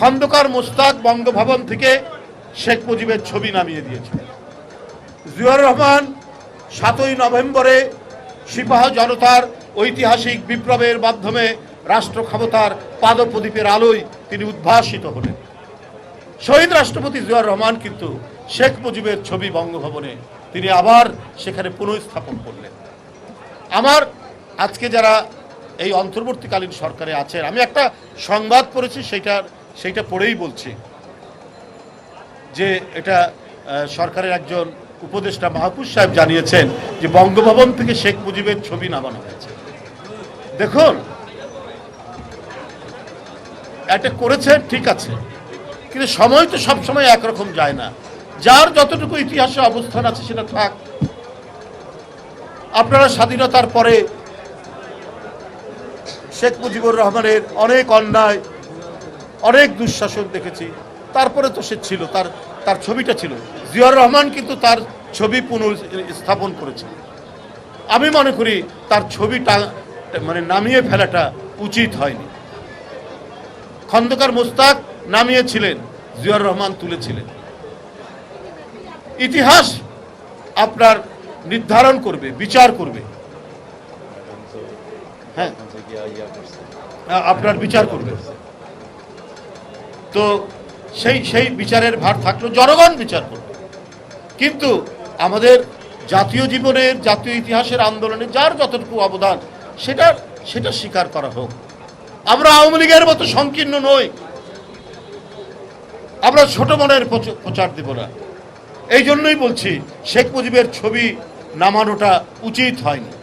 খন্দকার মোস্তাক বঙ্গভবন থেকে শেখ মুজিবের ছবি নামিয়ে দিয়েছে। জিয়াউর রহমান, সাতই নভেম্বরে সিপাহ জনতার ঐতিহাসিক বিপ্লবের মাধ্যমে রাষ্ট্র ক্ষমতার পাদপ্রদীপের আলোয় তিনি উদ্ভাসিত হলেন। শহীদ রাষ্ট্রপতি জিয়াউর রহমান কিন্তু শেখ মুজিবের ছবি বঙ্গভবনে তিনি আবার সেখানে পুনঃস্থাপন করলেন। আমার আজকে যারা এই অন্তর্বর্তীকালীন সরকারে আছেন, আমি একটা সংবাদ পড়েছি সেটা সেইটা পড়েই বলছি যে এটা সরকারের একজন উপদেষ্টা মাহফুজ সাহেব জানিয়েছেন যে বঙ্গভবন থেকে শেখ মুজিবের ছবি নামানো হয়েছে। দেখুন, এটা করেছেন ঠিক আছে, কিন্তু সময় তো সবসময় একরকম যায় না। যার যতটুকু ইতিহাসে অবস্থান আছে সেটা থাক। আপনারা স্বাধীনতার পরে শেখ মুজিবুর রহমানের অনেক অন্যায় অনেক দুঃশাসন দেখেছি। তারপরে তো সে ছিল, তার তার ছবিটা ছিল। জিয়াউর রহমান কিন্তু তার ছবি পুনঃস্থাপন করেছে। আমি মনে করি তার ছবিটা মানে নামিয়ে ফেলাটা উচিত হয়নি। খন্দকার মোস্তাক নামিয়েছিলেন, জিয়াউর রহমান তুলেছিলেন। ইতিহাস আপনার নির্ধারণ করবে, বিচার করবে। হ্যাঁ আপনার বিচার করবে। তো সেই সেই বিচারের ভার থাকল, জনগণ বিচার করবে কিন্তু আমাদের জাতীয় জীবনের, জাতীয় ইতিহাসের আন্দোলনে যার যতটুকু অবদান সেটা সেটা স্বীকার করা হোক। আমরা আওয়ামী লীগের মতো সংকীর্ণ নই। আমরা ছোট মনের প্রচ- প্রচার দেব না। এই জন্যই বলছি, শেখ মুজিবের ছবি নামানোটা উচিত হয়নি।